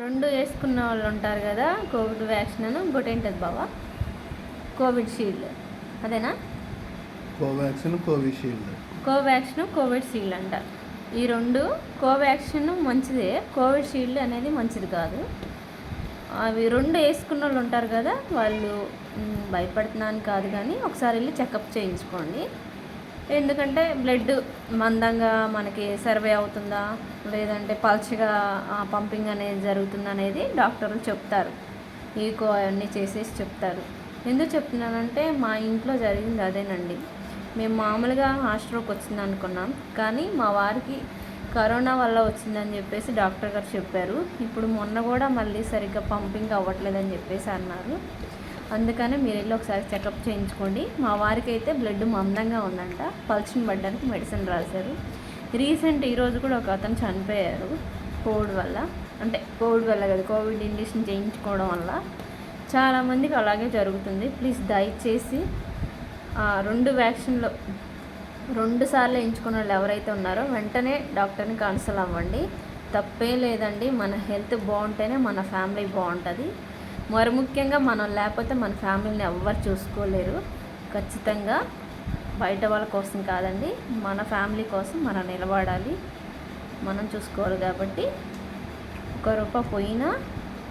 రెండు వేసుకున్న వాళ్ళు ఉంటారు కదా కోవిడ్ వ్యాక్సిన్ ఇంకోటి ఏంటది బావా? Covid shield. అదేనా? Covaxin Covishield. Covaxin Covid shield అంట. ఈ రెండు కోవాక్సిన్ మంచిదే కోవిడ్ షీల్డ్ అనేది మంచిది కాదు. అవి రెండు వేసుకున్న వాళ్ళు ఉంటారు కదా వాళ్ళు భయపడుతున్నాను కాదు కానీ ఒకసారి వెళ్ళి చెకప్ చేయించుకోండి. ఎందుకంటే బ్లడ్ మందంగా మనకి సర్వే అవుతుందా? లేదంటే పల్చగా పంపింగ్ అనేది జరుగుతుందా అనేది డాక్టర్లు చెప్తారు. ఈకో అవన్నీ చేసేసి చెప్తారు. ఎందుకు చెప్తున్నానంటే మా ఇంట్లో జరిగింది అదేనండి. మేము మామూలుగా హాస్ట్రోక్ వచ్చింది అనుకున్నాం. కానీ మా వారికి కరోనా వల్ల వచ్చిందని చెప్పేసి డాక్టర్ గారు చెప్పారు. ఇప్పుడు మొన్న కూడా మళ్ళీ సరిగ్గా పంపింగ్ అవ్వట్లేదని చెప్పేసి అన్నారు. అందుకని మీరు వెళ్ళి ఒకసారి చెకప్ చేయించుకోండి. మా వారికి అయితే బ్లడ్ మందంగా ఉందంట. పల్చిన పడ్డానికి మెడిసిన్ రాశారు. రీసెంట్ ఈరోజు కూడా ఒక అతను చనిపోయారు. కోవిడ్ వల్ల. అంటే కోవిడ్ వల్ల కదా కోవిడ్ ఇంజక్షన్ చేయించుకోవడం వల్ల. చాలామందికి అలాగే జరుగుతుంది. ప్లీజ్ దయచేసి ఆ, రెండు వ్యాక్సిన్లో రెండు సార్లు ఎంచుకున్న వాళ్ళు ఎవరైతే ఉన్నారో వెంటనే డాక్టర్ని కన్సల్ట్ అవ్వండి. తప్పే లేదండి. మన హెల్త్ బాగుంటేనే మన ఫ్యామిలీ బాగుంటుంది. మరి ముఖ్యంగా మనం లేకపోతే మన ఫ్యామిలీని ఎవ్వరు చూసుకోలేరు. ఖచ్చితంగా బయట వాళ్ళ కోసం కాదండి మన ఫ్యామిలీ కోసం మనం నిలబడాలి. మనం చూసుకోవాలి కాబట్టి ఒక రూపాయి పోయినా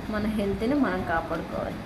మన హెల్త్ని మనం కాపాడుకోవాలి.